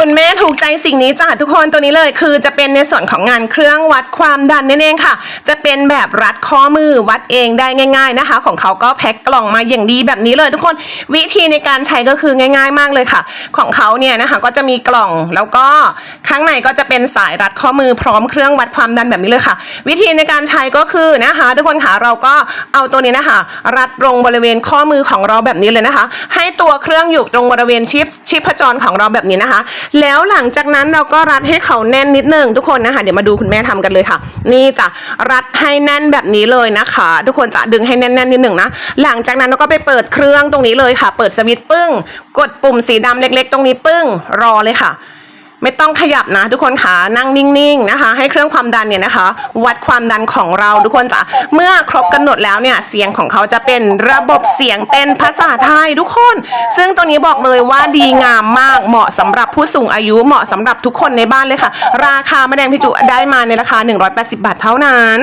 คุณแม่ถูกใจสิ่งนี้จ้ะทุกคนตัวนี้เลย คือจะเป็นในส่วนของงานเครื่องวัดความดันนั่นเองค่ะ จะเป็นแบบรัดข้อมือวัดเองได้ง่าย ๆนะคะ ของเขาก็แพ็คกล่องมาอย่างดีแบบนี้เลยทุกคนวิธีในการใช้ก็คือง่าย ๆ มากเลยค่ะ ของเขาเนี่ยนะคะก็จะมีกล่องแล้วก็ข้างในก็จะเป็นสายรัดข้อมือพร้อมเครื่องวัดความดันแบบนี้เลยค่ะ วิธีในการใช้ก็คือนะคะ ทุกคนค่ะเราก็เอาตัวนี้นะคะ รัดตรงบริเวณข้อมือของเราแบบนี้เลยนะคะ ให้ตัวเครื่องอยู่ตรงบริเวณชิปชิปจรของเราแบบนี้นะคะแล้วหลังจากนั้นเราก็รัดให้เขาแน่นนิดนึงทุกคนนะคะ เดี๋ยวมาดูคุณแม่ทำกันเลยค่ะ นี่จะรัดให้แน่นแบบนี้เลยนะคะ ทุกคนจะดึงให้แน่นๆนิดหนึ่งนะหลังจากนั้นเราก็ไปเปิดเครื่องตรงนี้เลยค่ะ เปิดสวิตช์ปึ้ง กดปุ่มสีดำเล็ก ๆ ตรงนี้ปึ้งรอเลยค่ะ ไม่ต้องขยับนะ ทุกคนค่ะนั่งนิ่งๆนะคะ ให้เครื่องความดันเนี่ยนะคะ วัดความดันของเราทุกคนจะเมื่อครบกำหนดแล้วเนี่ยเสียงของเขาจะเป็นระบบเสียงเป็นภาษาไทยทุกคน ซึ่งตัวนี้บอกเลยว่าดีงามมากเหมาะสำหรับผู้สูงอายุเหมาะสำหรับทุกคนในบ้านเลยค่ะ ราคาแม่แดงพิจุได้มาในราคา 180 บาทเท่านั้น